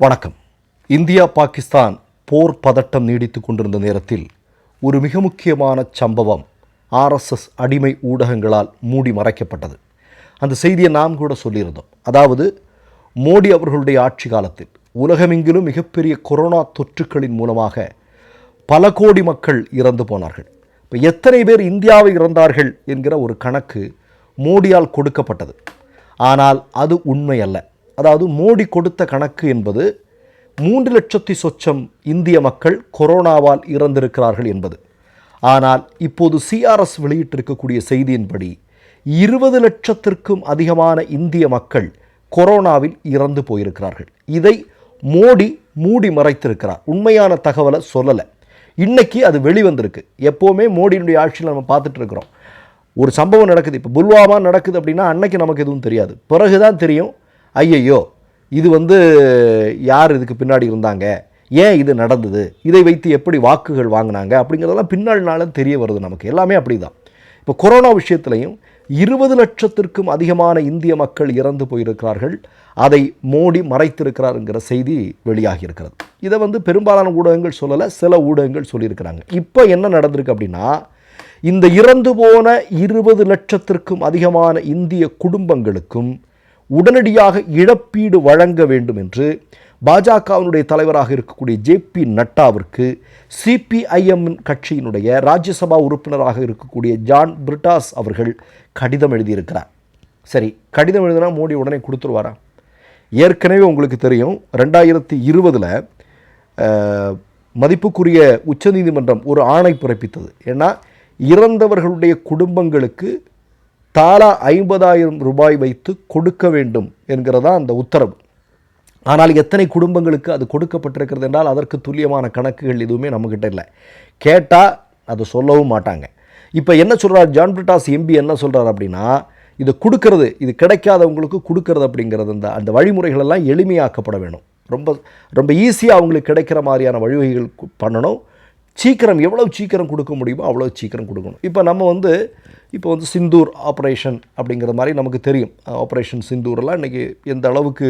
வணக்கம். இந்தியா பாகிஸ்தான் போர் பதட்டம் நீடித்துக் கொண்டிருந்த நேரத்தில் ஒரு மிக முக்கியமான சம்பவம் ஆர்எஸ்எஸ் அடிமை ஊடகங்களால் மூடி மறைக்கப்பட்டது. அந்த செய்தியை நாம் கூட சொல்லியிருந்தோம். அதாவது மோடி அவர்களுடைய ஆட்சி காலத்தில் உலகமெங்கிலும் மிகப்பெரிய கொரோனா தொற்றுக்களின் மூலமாக பல கோடி மக்கள் இறந்து போனார்கள். இப்போ எத்தனை பேர் இந்தியாவை இறந்தார்கள் என்கிற ஒரு கணக்கு மோடியால் கொடுக்கப்பட்டது. ஆனால் அது உண்மை அல்ல அதாவது மோடி கொடுத்த கணக்கு என்பது மூன்று லட்சத்தி சொச்சம் இந்திய மக்கள் கொரோனாவால் இறந்திருக்கிறார்கள் என்பது. ஆனால் இப்போது சிஆர்எஸ் வெளியிட்டிருக்கக்கூடிய செய்தியின்படி இருபது லட்சத்திற்கும் அதிகமான இந்திய மக்கள் கொரோனாவில் இறந்து போயிருக்கிறார்கள். இதை மோடி மூடி மறைத்திருக்கிறார். உண்மையான தகவலை சொல்லலை. இன்னைக்கு அது வெளிவந்திருக்கு. எப்போவுமே மோடியினுடைய ஆட்சியில் நம்ம பார்த்துட்டு இருக்கிறோம். ஒரு சம்பவம் நடக்குது. இப்போ புல்வாமா நடக்குது அப்படின்னா அன்னைக்கு நமக்கு எதுவும் தெரியாது. பிறகு தான் தெரியும். ஐயையோ இது வந்து யார் இதுக்கு பின்னாடி இருந்தாங்க? ஏன் இது நடந்தது? இதை வைத்து எப்படி வாக்குகள் வாங்கினாங்க? அப்படிங்கிறதெல்லாம் பின்னால் நாளும் தெரிய வருது நமக்கு. எல்லாமே அப்படி தான் இப்போ கொரோனா விஷயத்துலையும் இருபது லட்சத்திற்கும் அதிகமான இந்திய மக்கள் இறந்து போயிருக்கிறார்கள். அதை மோடி மறைத்திருக்கிறாருங்கிற செய்தி வெளியாகி இருக்கிறது இதை வந்து பெரும்பாலான ஊடகங்கள் சொல்லலை சில ஊடகங்கள் சொல்லியிருக்கிறாங்க. இப்போ என்ன நடந்திருக்கு அப்படின்னா இந்த இறந்து போன இருபது லட்சத்திற்கும் அதிகமான இந்திய குடும்பங்களுக்கும் உடனடியாக இழப்பீடு வழங்க வேண்டும் என்று பாஜகவினுடைய தலைவராக இருக்கக்கூடிய ஜே பி நட்டாவிற்கு சிபிஐஎம் கட்சியினுடைய ராஜ்யசபா உறுப்பினராக இருக்கக்கூடிய ஜான் பிரிட்டாஸ் அவர்கள் கடிதம் எழுதியிருக்கிறார். சரி கடிதம் எழுதினா மோடி உடனே கொடுத்துருவாரா? ஏற்கனவே உங்களுக்கு தெரியும் ரெண்டாயிரத்தி இருபதில் மதிப்புக்குரிய உச்சநீதிமன்றம் ஒரு ஆணை பிறப்பித்தது. ஏன்னா இறந்தவர்களுடைய குடும்பங்களுக்கு தாலா ஐம்பதாயிரம் ரூபாய் வைத்து கொடுக்க வேண்டும் என்கிறதா அந்த உத்தரவு. ஆனால் எத்தனை குடும்பங்களுக்கு அது கொடுக்கப்பட்டிருக்கிறது என்றால் அதற்கு துல்லியமான கணக்குகள் எதுவுமே நம்மக்கிட்ட இல்லை. கேட்டால் அது சொல்லவும் மாட்டாங்க. இப்போ என்ன சொல்கிறார் ஜான் பிரிட்டாஸ் எம்பி என்ன சொல்கிறார் அப்படின்னா இது கொடுக்கறது இது கிடைக்காதவங்களுக்கு கொடுக்கறது அப்படிங்கிறது அந்த அந்த வழிமுறைகளெல்லாம் எளிமையாக்கப்பட வேணும். ரொம்ப ரொம்ப ஈஸியாக அவங்களுக்கு கிடைக்கிற மாதிரியான வழிவகைகள் பண்ணணும். சீக்கிரம் எவ்வளோ சீக்கிரம் கொடுக்க முடியுமோ அவ்வளோ சீக்கிரம் கொடுக்கணும். இப்போ நம்ம வந்து இப்போ வந்து சிந்தூர் ஆப்ரேஷன் அப்படிங்கிற மாதிரி நமக்கு தெரியும். ஆப்ரேஷன் சிந்தூரெல்லாம் இன்றைக்கி எந்த அளவுக்கு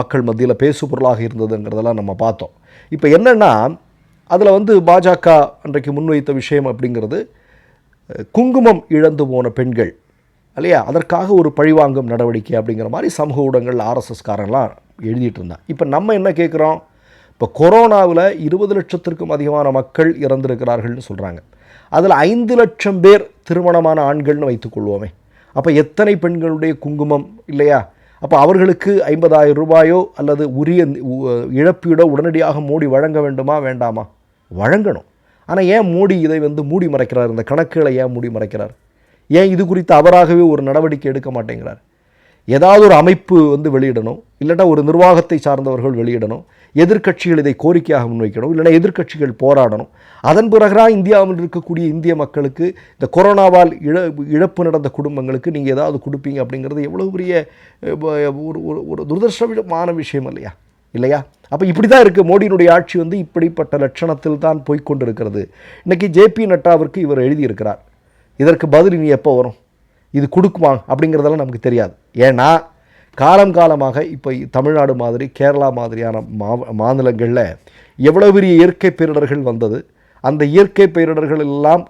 மக்கள் மத்தியில் பேசு பொருளாக இருந்ததுங்கிறதெல்லாம் நம்ம பார்த்தோம். இப்போ என்னென்னா அதில் வந்து பாஜக அன்றைக்கு முன்வைத்த விஷயம் அப்படிங்கிறது குங்குமம் இழந்து போன பெண்கள் இல்லையா? அதற்காக ஒரு பழிவாங்கும் நடவடிக்கை அப்படிங்கிற மாதிரி சமூக ஊடகங்கள் ஆர்எஸ்எஸ்காரன்லாம் எழுதிட்டு இருந்தான் இப்போ நம்ம என்ன கேட்குறோம்? இப்போ கொரோனாவில் இருபது லட்சத்திற்கும் அதிகமான மக்கள் இறந்திருக்கிறார்கள்னு சொல்கிறாங்க அதில் ஐந்து லட்சம் பேர் திருமணமான ஆண்கள்னு வைத்துக்கொள்வோமே அப்போ எத்தனை பெண்களுடைய குங்குமம் இல்லையா? அப்போ அவர்களுக்கு ஐம்பதாயிரம் ரூபாயோ அல்லது உரிய உ- இழப்பீடோ உடனடியாக மோடி வழங்க வேண்டுமா வேண்டாமா? வழங்கணும். ஆனால் ஏன் மோடி இதை வந்து மூடி மறைக்கிறார்? இந்த கணக்குகளை ஏன் மூடி மறைக்கிறார்? ஏன் இது குறித்து அவராகவே ஒரு நடவடிக்கை எடுக்க மாட்டேங்கிறார்? ஏதாவது ஒரு அமைப்பு வந்து வெளியிடணும். இல்லைன்னா ஒரு நிர்வாகத்தை சார்ந்தவர்கள் வெளியிடணும். எதிர்க்கட்சிகள் இதை கோரிக்கையாக முன்வைக்கணும் இல்லைன்னா எதிர்க்கட்சிகள் போராடணும். அதன் பிறகுதான் இந்தியாவில் இருக்கக்கூடிய இந்திய மக்களுக்கு இந்த கொரோனாவால் இழ இழப்பு நடந்த குடும்பங்களுக்கு நீங்கள் ஏதாவது கொடுப்பீங்க அப்படிங்கிறது எவ்வளோ பெரிய ஒரு ஒரு ஒரு துரதிருஷ்டமான விஷயம் இல்லையா? இல்லையா? அப்போ இப்படி தான் இருக்குது மோடியினுடைய ஆட்சி வந்து இப்படிப்பட்ட லட்சணத்தில் தான் போய்கொண்டிருக்கிறது இன்றைக்கி ஜேபி நட்டாவிற்கு இவர் எழுதியிருக்கிறார் இதற்கு பதில் இனி எப்போ வரும்? இது கொடுக்குமா? அப்படிங்கிறதெல்லாம் நமக்கு தெரியாது. ஏன்னா காலம் காலமாக இப்போ தமிழ்நாடு மாதிரி கேரளா மாதிரியான மா மாநிலங்களில் எவ்வளோ பெரிய இயற்கை பேரிடர்கள் வந்தது? அந்த இயற்கை பேரிடர்கள் எல்லாம்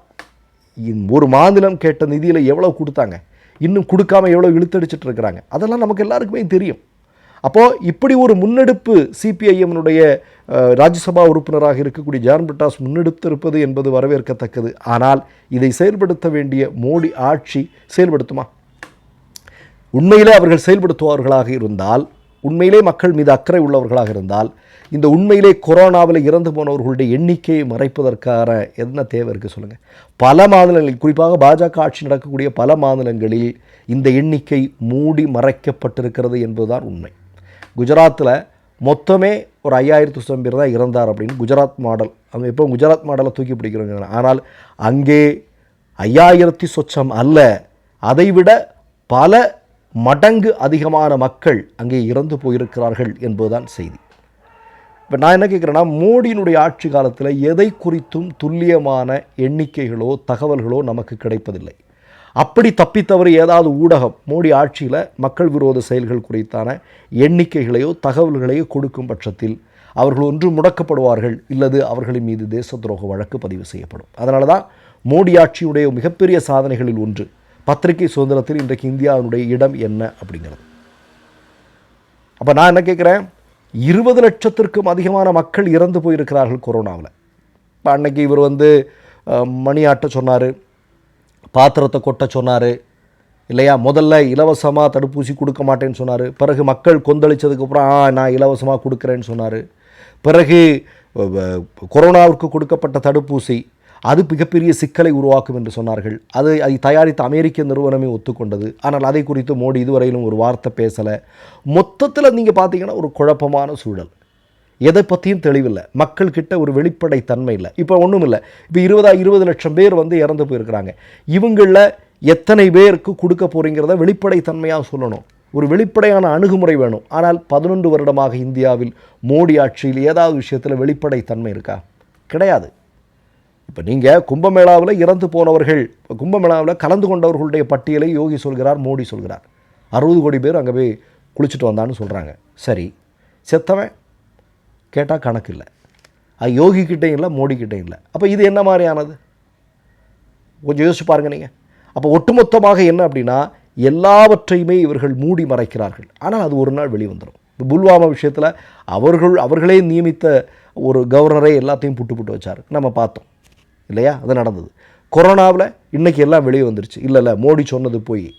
இந் ஒரு மாநிலம் கேட்ட நிதியில் எவ்வளோ கொடுத்தாங்க? இன்னும் கொடுக்காம எவ்வளோ இழுத்தடிச்சிட்டு இருக்கிறாங்க? அதெல்லாம் நமக்கு எல்லாருக்குமே தெரியும். அப்போது இப்படி ஒரு முன்னெடுப்பு சிபிஐஎம்னுடைய ராஜ்யசபா உறுப்பினராக இருக்கக்கூடிய ஜான் பிரிட்டாஸ் முன்னெடுத்திருப்பது என்பது வரவேற்கத்தக்கது. ஆனால் இதை செயல்படுத்த வேண்டிய மோடி ஆட்சி செயல்படுத்துமா? உண்மையிலே அவர்கள் செயல்படுத்துவார்களாக இருந்தால் உண்மையிலே மக்கள் மீது அக்கறை உள்ளவர்களாக இருந்தால் இந்த உண்மையிலே கொரோனாவில் இறந்து போனவர்களுடைய எண்ணிக்கையை மறைப்பதற்கான என்ன தேவை இருக்குது சொல்லுங்கள் பல மாநிலங்களில் குறிப்பாக பாஜக ஆட்சி நடக்கக்கூடிய பல மாநிலங்களில் இந்த எண்ணிக்கை மூடி மறைக்கப்பட்டிருக்கிறது என்பதுதான் உண்மை. குஜராத்தில் மொத்தமே ஒரு ஐயாயிரத்து சொச்சம் பேர் தான் இறந்தார் அப்படின்னு குஜராத் மாடல் அவங்க எப்போ குஜராத் மாடலை தூக்கி பிடிக்கிறவங்க ஆனால் அங்கே ஐயாயிரத்தி சொச்சம் அல்ல. அதைவிட பல மடங்கு அதிகமான மக்கள் அங்கே இறந்து போயிருக்கிறார்கள் என்பதுதான் செய்தி. இப்போ நான் என்ன கேட்குறேன்னா மோடியினுடைய ஆட்சி காலத்தில் எதை குறித்தும் துல்லியமான எண்ணிக்கைகளோ தகவல்களோ நமக்கு கிடைப்பதில்லை. அப்படி தப்பித்தவர் ஏதாவது ஊடகம் மோடி ஆட்சியில் மக்கள் விரோத செயல்கள் குறித்தான எண்ணிக்கைகளையோ தகவல்களையோ கொடுக்கும் பட்சத்தில் அவர்கள் ஒன்று முடக்கப்படுவார்கள் இல்லது அவர்களின் மீது தேச துரோக வழக்கு பதிவு செய்யப்படும். அதனால தான் மோடி ஆட்சியுடைய மிகப்பெரிய சாதனைகளில் ஒன்று பத்திரிகை சுதந்திரத்தில் இன்றைக்கு இந்தியாவினுடைய இடம் என்ன அப்படிங்கிறது. அப்போ நான் என்ன கேட்குறேன்? இருபது லட்சத்திற்கும் அதிகமான மக்கள் இறந்து போயிருக்கிறார்கள் கொரோனாவில். இப்போ அன்னைக்கு இவர் வந்து மணி மணியாட்ட சொன்னார் பாத்திரத்தை கொட்ட சொன்னார் இல்லையா? முதல்ல இலவசமாக தடுப்பூசி கொடுக்க மாட்டேன்னு சொன்னார். பிறகு மக்கள் கொந்தளிச்சதுக்கப்புறம் ஆ நான் இலவசமாக கொடுக்குறேன்னு சொன்னார். பிறகு கொரோனாவுக்கு கொடுக்கப்பட்ட தடுப்பூசி அது மிகப்பெரிய சிக்கலை உருவாக்கும் என்று சொன்னார்கள். அது அதை தயாரித்த அமெரிக்க நிறுவனமே ஒத்துக்கொண்டது. ஆனால் அதை குறித்து மோடி இதுவரையிலும் ஒரு வார்த்தை பேசலை. மொத்தத்தில் நீங்கள் பார்த்தீங்கன்னா ஒரு குழப்பமான சூழல். எதை பற்றியும் தெளிவில்லை. மக்கள்கிட்ட ஒரு வெளிப்படை தன்மை இல்லை. இப்போ ஒன்றும் இல்லை. இப்போ இருபதா இருபது லட்சம் பேர் வந்து இறந்து போயிருக்கிறாங்க. இவங்களில் எத்தனை பேருக்கு கொடுக்க போகிறீங்கிறத வெளிப்படை தன்மையாக சொல்லணும். ஒரு வெளிப்படையான அணுகுமுறை வேணும். ஆனால் பதினொன்று வருடமாக இந்தியாவில் மோடி ஆட்சியில் ஏதாவது விஷயத்தில் வெளிப்படை தன்மை இருக்கா? கிடையாது. இப்போ நீங்கள் கும்பமேளாவில் இறந்து போனவர்கள் இப்போ கும்பமேளாவில் கலந்து கொண்டவர்களுடைய பட்டியலை யோகி சொல்கிறார் மோடி சொல்கிறார். அறுபது கோடி பேர் அங்கே போய் குளிச்சுட்டு வந்தான்னு சொல்கிறாங்க சரி செத்தவன் கேட்டால் கணக்கு இல்லை. அது யோகி கிட்டேயும் இல்லை மோடி கிட்டேயும் இல்லை. அப்போ இது என்ன மாதிரியானது? கொஞ்சம் யோசிச்சு பாருங்க நீங்கள் அப்போ ஒட்டுமொத்தமாக என்ன அப்படின்னா எல்லாவற்றையுமே இவர்கள் மூடி மறைக்கிறார்கள். ஆனால் அது ஒரு நாள் வெளிவந்துடும் இப்போ புல்வாமா விஷயத்தில் அவர்கள் அவர்களே நியமித்த ஒரு கவர்னரை எல்லாத்தையும் புட்டு புட்டு வச்சார். நம்ம பார்த்தோம். இல்லையா? அது நடந்தது. கொரோனாவில் இன்றைக்கி எல்லாம் வெளியே வந்துருச்சு. இல்லை இல்லை மோடி சொன்னது போய்.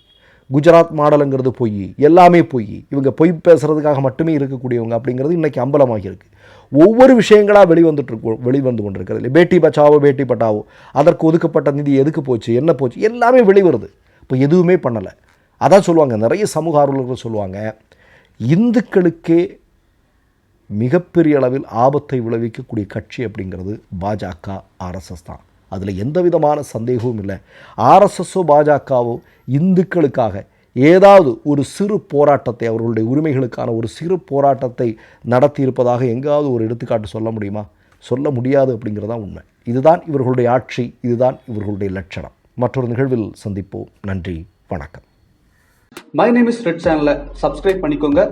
குஜராத் மாடலுங்கிறது பொய். எல்லாமே பொய். இவங்க பொய் பேசுகிறதுக்காக மட்டுமே இருக்கக்கூடியவங்க அப்படிங்கிறது இன்றைக்கி அம்பலமாகி இருக்கு ஒவ்வொரு விஷயங்களாக வெளிவந்துட்டு வெளிவந்து கொண்டிருக்கிறது இல்லை பேட்டி பச்சாவோ பேட்டி பட்டாவோ அதற்கு ஒதுக்கப்பட்ட நிதி எதுக்கு போச்சு என்ன போச்சு எல்லாமே வெளிவருது இப்போ எதுவுமே பண்ணலை. அதான் சொல்லுவாங்க நிறைய சமூக ஆர்வலர்கள் சொல்லுவாங்க இந்துக்களுக்கே மிகப்பெரிய அளவில் ஆபத்தை விளைவிக்கக்கூடிய கட்சி அப்படிங்கிறது பாஜக ஆர்எஸ்எஸ் தான். அதில் எந்த விதமான சந்தேகமும் இல்லை. ஆர்எஸ்எஸ்ஸோ பாஜகவோ இந்துக்களுக்காக ஏதாவது ஒரு சிறு போராட்டத்தை அவர்களுடைய உரிமைகளுக்கான ஒரு சிறு போராட்டத்தை நடத்தியிருப்பதாக எங்காவது ஒரு எடுத்துக்காட்டு சொல்ல முடியுமா? சொல்ல முடியாது அப்படிங்கிறதான் உண்மை. இதுதான் இவர்களுடைய ஆட்சி இதுதான் இவர்களுடைய லட்சணம். மற்றொரு நிகழ்வில் சந்திப்போம். நன்றி வணக்கம். மை நேம் இஸ் ரெட் சேனலை சப்ஸ்கிரைப் பண்ணிக்கோங்க.